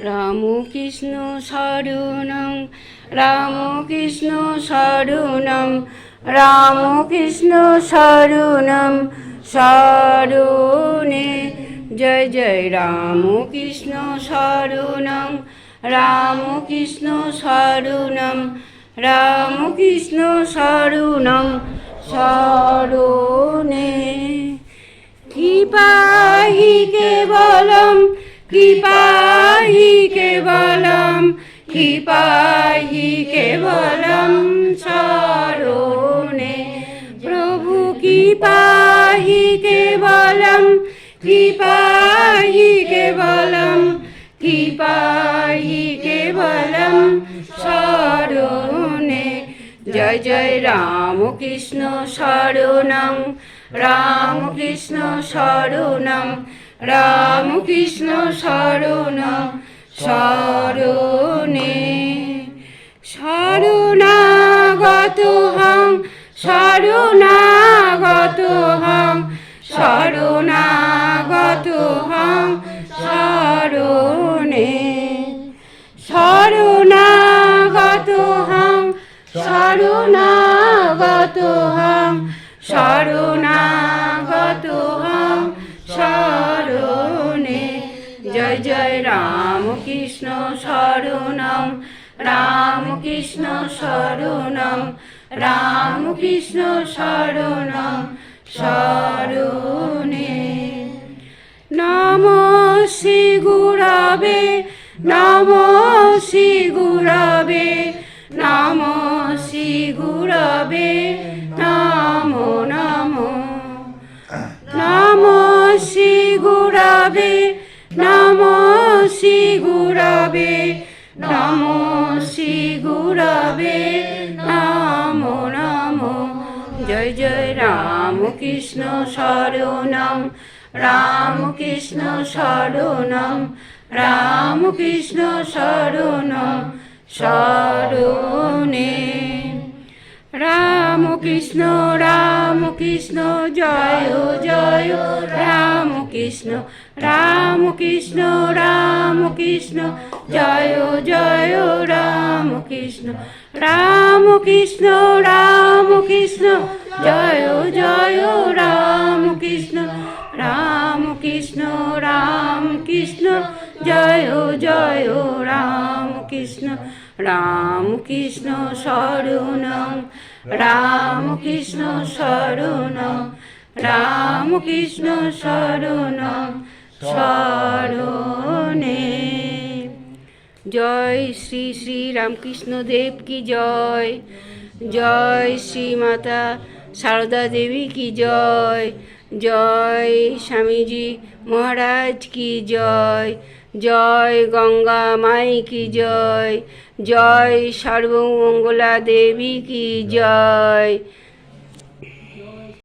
রামকৃষ্ণ শরণং রামকৃষ্ণ শরণং রামকৃষ্ণ শরণং শরণে জয় জয় রামকৃষ্ণ শরণং রামকৃষ্ণ শরণং রামকৃষ্ণ শরণং শরণে কৃপাহি কেবলম কৃপাহি কেবলম কৃপাহি কেবলম শরণে প্রভু কৃপাহি কেবলম কৃপাহি কেবলম কৃপাহি কেবলম শরণে জয় জয় রামকৃষ্ণ শরণং রামকৃষ্ণ শরণং রামকৃষ্ণ শরণং, শরণে। শরণাগত হং শরণাগত হং শরণাগত হং শরণে। শরণাগত হং শরণাগত হং শরণাগত জয় রামকৃষ্ণ শরণং রামকৃষ্ণ শরণং রামকৃষ্ণ শরণং শরণে নম শ্রী গুরবে নম শ্রী গুরবে নম শ্রী গুরবে শ্রী গুরবে নম শ্রী গুরবে নম নম। জয় জয় রামকৃষ্ণ শরণং রামকৃষ্ণ শরণং রামকৃষ্ণ শরণং শরণে। রামকৃষ্ণ রামকৃষ্ণ, জয় জয় রামকৃষ্ণ রামকৃষ্ণ রামকৃষ্ণ জয় জয় রামকৃষ্ণ রামকৃষ্ণ রামকৃষ্ণ জয় জয় রামকৃষ্ণ রামকৃষ্ণ রামকৃষ্ণ জয় জয় রামকৃষ্ণ রামকৃষ্ণ শরণং রামকৃষ্ণ শরণং রামকৃষ্ণ শরণং শরণে। জয় শ্রী শ্রী রামকৃষ্ণ দেব কি জয় জয় শ্রী মাতা সারদা দেবী কি জয় জয় স্বামীজি মহারাজ কি জয় জয় গঙ্গা মাই কি জয় জয় সর্বমঙ্গলা দেবী কি জয়।